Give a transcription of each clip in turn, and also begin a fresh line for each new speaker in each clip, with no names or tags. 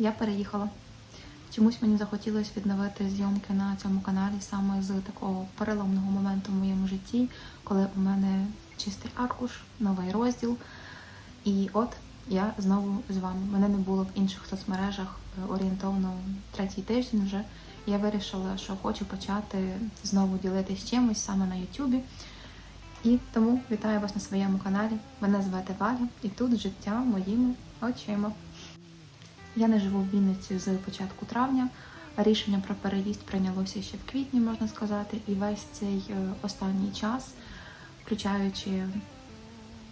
я переїхала. Чомусь мені захотілося відновити зйомки на цьому каналі саме з такого переломного моменту в моєму житті, коли у мене чистий аркуш, новий розділ. І от я знову з вами. Мене не було в інших соцмережах е, орієнтовно третій тиждень вже. Я вирішила, що хочу почати знову ділитись чимось саме на Ютубі. І тому вітаю вас на своєму каналі. Мене звати Валя, і тут життя моїми очима. Я не живу в Вінниці з початку травня. Рішення про переїзд прийнялося ще в квітні, можна сказати, і весь цей е, останній час, включаючи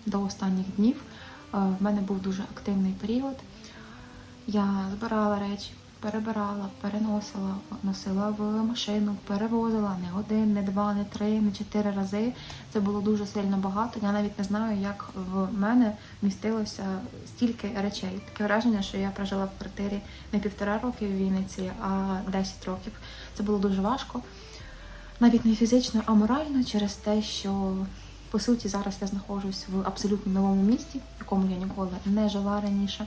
до останніх днів, е, в мене був дуже активний період. Я збирала речі, перебирала, переносила, носила в машину, перевозила не один, не два, не три, не чотири рази. Це було дуже сильно багато. Я навіть не знаю, як в мене містилося стільки речей. Таке враження, що я прожила в квартирі не півтора роки в Вінниці, а 10 років. Це було дуже важко. Навіть не фізично, а морально через те, що по суті зараз я знаходжусь в абсолютно новому місті, в якому я ніколи не жила раніше.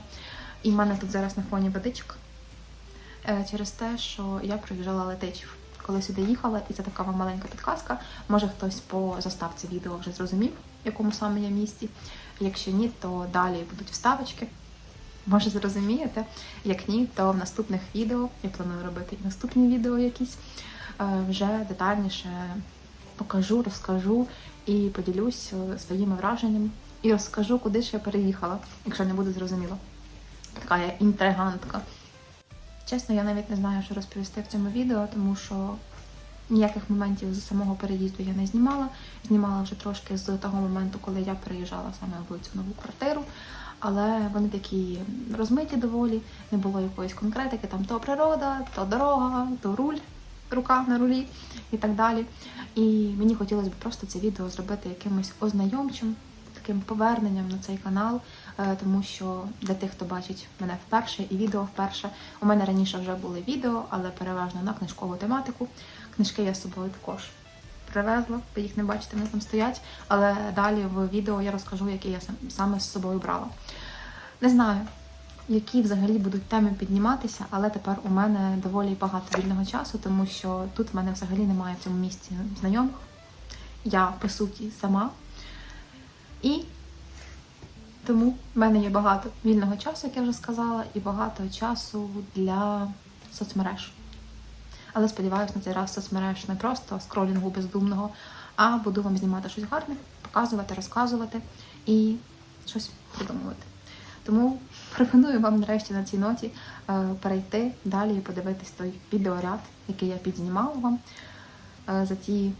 І в мене тут зараз на фоні водичок через те, що я проїжджала летичів. Коли сюди їхала, і це така вам маленька підказка. Може хтось по заставці відео вже зрозумів, в якому саме я місті. Якщо ні, то далі будуть вставочки. Може, зрозумієте. Як ні, то в наступних відео я планую робити і наступні відео якісь е, вже детальніше покажу, розкажу і поділюсь е, своїми враженнями. І розкажу, куди ж я переїхала, якщо не буде зрозуміло. Така я інтригантка. Чесно, я навіть не знаю, що розповісти в цьому відео, тому що ніяких моментів з самого переїзду я не знімала. Знімала вже трошки з того моменту, коли я переїжджала саме в цю нову квартиру. Але вони такі розмиті доволі, не було якоїсь конкретики, там то природа, то дорога, то руль, рука на рулі і так далі. І мені хотілося б просто це відео зробити якимось ознайомчим, таким поверненням на цей канал, тому що для тих, хто бачить мене вперше і відео вперше, у мене раніше вже були відео, але переважно на книжкову тематику. Книжки я з собою також привезла, ви їх не бачите, вони там стоять. Але далі в відео я розкажу, які я саме з собою брала. Не знаю, які взагалі будуть теми підніматися, але тепер у мене доволі багато вільного часу, тому що тут в мене взагалі немає в цьому місці знайомих. Я по суті сама. І тому в мене є багато вільного часу, як я вже сказала, і багато часу для соцмереж. Але сподіваюся, на цей раз соцмереж не просто скролінгу бездумного, а буду вам знімати щось гарне, показувати, розказувати і щось придумувати. Тому пропоную вам нарешті на цій ноті е, перейти далі і подивитись той відеоряд, який я підзнімала вам е, за ті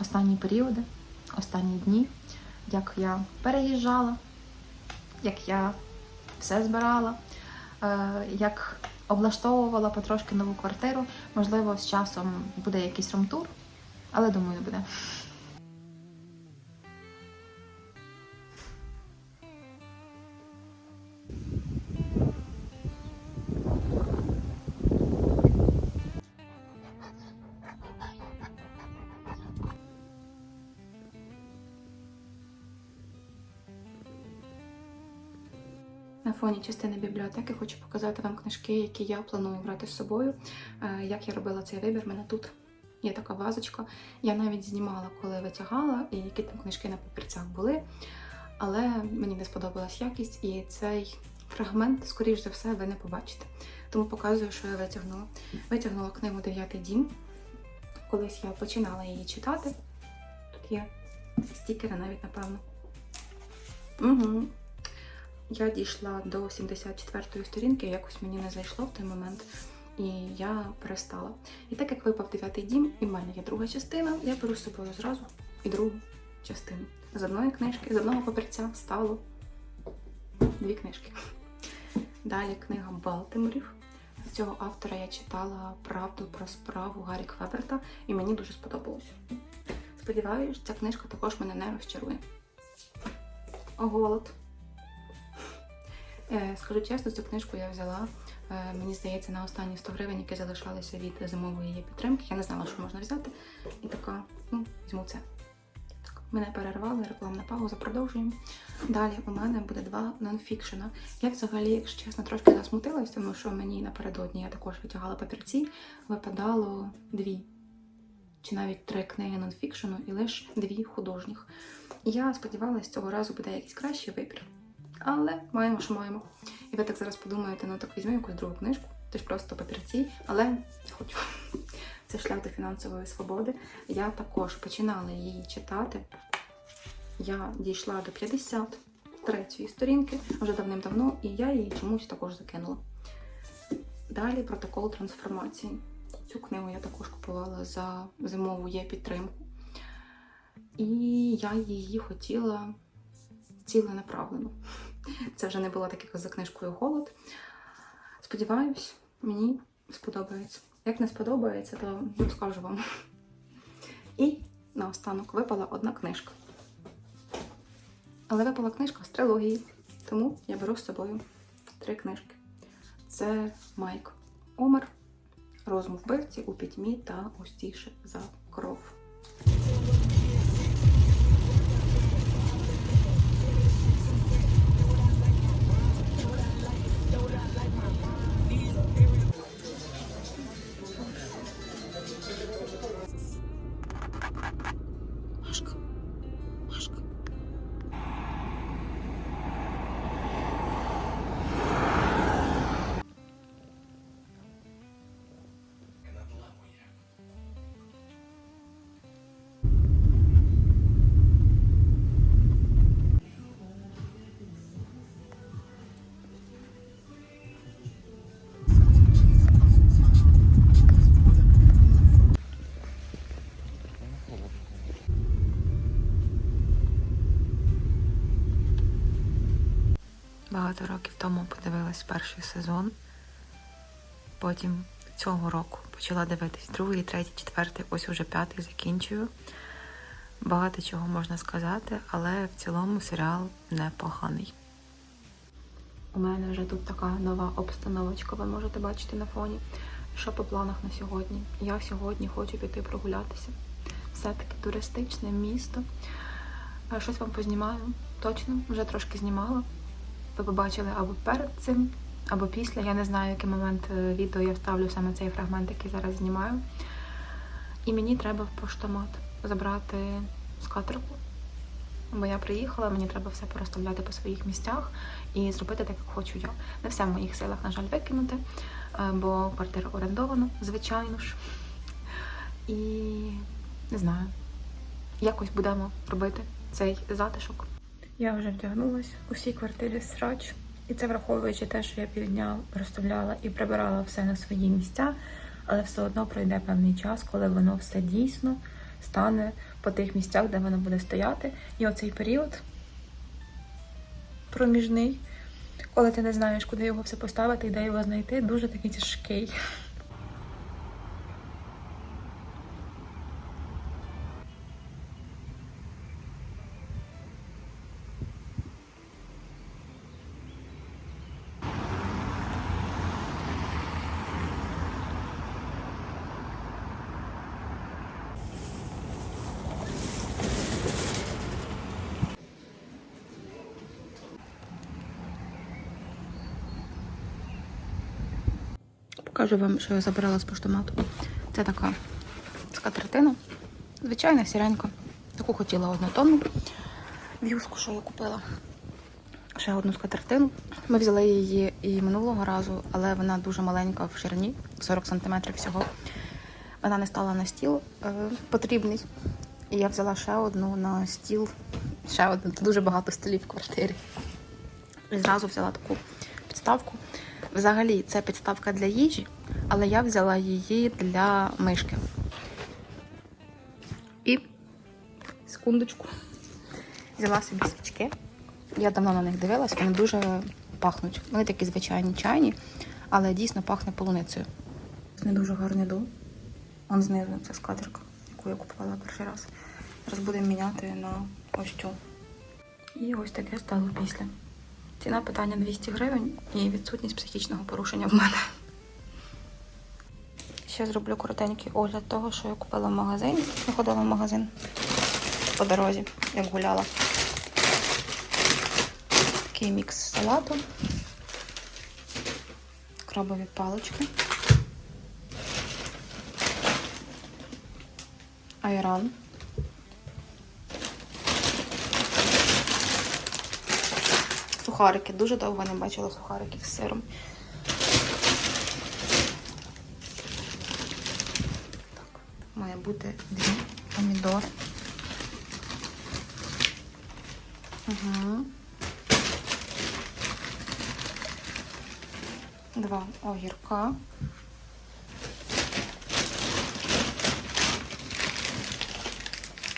останні періоди, останні дні, як я переїжджала, як я все збирала, е, як облаштовувала потрошки нову квартиру. Можливо, з часом буде якийсь ромтур, але думаю, буде. На фоні частини бібліотеки хочу показати вам книжки, які я планую брати з собою. Е, Як я робила цей вибір, У мене тут є така вазочка. Я навіть знімала, коли витягала, і які там книжки на папірцях були. Але мені не сподобалась якість, і цей фрагмент, скоріш за все, ви не побачите. Тому показую, що я витягнула. Витягнула книгу Дев'ятий дім. Колись я починала її читати. Тут є стікери навіть, напевно. Угу. Я дійшла до 74-ї сторінки, якось мені не зайшло в той момент, і я перестала. І так як випав дев'ятий дім, і в мене є друга частина, я беру з собою зразу і другу частину. З одної книжки, з одного папірця стало дві книжки. Далі книга Балтиморів. Цього автора я читала правду про справу Гаррі Квеберта, і мені дуже сподобалось. Сподіваюсь, ця книжка також мене не розчарує. Голод. Е, Скажу чесно, цю книжку я взяла, е, мені здається, на останні 100 гривень, які залишалися від зимової її підтримки. Я не знала, що можна взяти. І така, ну, візьму це. Так. Мене перервали, рекламна пауза, продовжуємо. Далі у мене буде два нонфікшена. Я взагалі, якщо чесно, трошки засмутилась, тому що мені напередодні я також витягала папірці, випадало дві чи навіть три книги нонфікшену і лише дві художніх. Я сподівалася, цього разу буде якийсь кращий вибір. Але маємо, що маємо. І ви так зараз подумаєте, ну так візьми якусь другу книжку, ти ж просто папірці, але хочу. Це шлях до фінансової свободи. Я також починала її читати. Я дійшла до 53 сторінки вже давним-давно, і я її чомусь також закинула. Далі протокол трансформації. Цю книгу я також купувала за зимову є підтримку. І я її хотіла ціленаправлено. Це вже не було таке, як за книжкою голод. Сподіваюсь, мені сподобається. Як не сподобається, то розкажу вам. І наостанок випала одна книжка. Але випала книжка з трилогії, тому я беру з собою три книжки. Це Майк Омер, Розум вбивці у пітьмі та густіше за кров. Багато років тому подивилась перший сезон. Потім цього року почала дивитись другий, третій, четвертий, ось уже п'ятий закінчую. Багато чого можна сказати, але в цілому серіал непоганий. У мене вже тут така нова обстановочка, ви можете бачити на фоні. Що по планах на сьогодні? Я сьогодні хочу піти прогулятися. Все-таки туристичне місто. Е, Щось вам познімаю. Точно, вже трошки знімала ви побачили або перед цим, або після. Я не знаю, який момент е, відео я вставлю саме цей фрагмент, який зараз знімаю. І мені треба в поштомат забрати скатерку. Бо я приїхала, мені треба все порозставляти по своїх місцях і зробити так, як хочу я. Не все в моїх силах, на жаль, викинути, е, бо квартира орендована, звичайно ж. І не знаю, якось будемо робити цей затишок. Я вже вдягнулась у всій квартирі срач, і це враховуючи те, що я півдня розставляла і прибирала все на свої місця, але все одно пройде певний час, коли воно все дійсно стане по тих місцях, де воно буде стояти. І оцей період проміжний, коли ти не знаєш, куди його все поставити і де його знайти, дуже такий тяжкий. Покажу вам, що я забирала з поштомату. Це така скатертина. Звичайна сіренька. Таку хотіла однотонну в'юзку, що я купила. Ще одну скатертину. Ми взяли її і минулого разу, але вона дуже маленька в ширині, 40 см всього. Вона не стала на стіл е, потрібний. І я взяла ще одну на стіл. Ще одну. Дуже багато столів в квартирі. І зразу взяла таку підставку. Взагалі, це підставка для їжі, але я взяла її для мишки. І секундочку. Взяла собі свічки. Я давно на них дивилась, вони дуже пахнуть. Вони такі звичайні чайні, але дійсно пахне полуницею. Не дуже гарний дом. Он знизу це скатерка, яку я купувала перший раз. Зараз будемо міняти на ось цю. І ось таке стало після. Ціна питання 200 гривень і відсутність психічного порушення в мене. Ще зроблю коротенький огляд того, що я купила в магазині. Я в магазин. по дорозі, як гуляла. Такий мікс салату. Крабові палички. Айран. Сухарики. Дуже довго не бачила сухариків з сиром. Так, має бути дві помідори. Угу. Два огірка.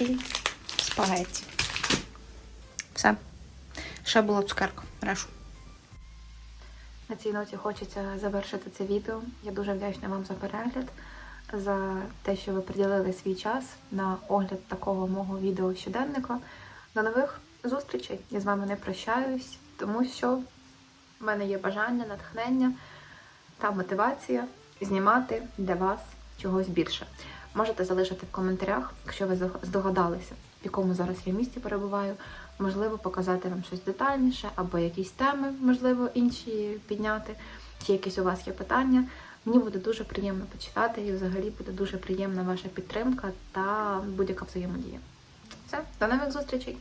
І спагетті. Все. Ще була цукерка. Решу. На цій ноті хочеться завершити це відео. Я дуже вдячна вам за перегляд, за те, що ви приділили свій час на огляд такого мого відео щоденника. До нових зустрічей. Я з вами не прощаюсь, тому що в мене є бажання, натхнення та мотивація знімати для вас чогось більше. Можете залишити в коментарях, якщо ви здогадалися, в якому зараз я місті перебуваю. Можливо, показати вам щось детальніше, або якісь теми, можливо, інші підняти, чи якісь у вас є питання. Мені буде дуже приємно почитати, і взагалі буде дуже приємна ваша підтримка та будь-яка взаємодія. Все, до нових зустрічей!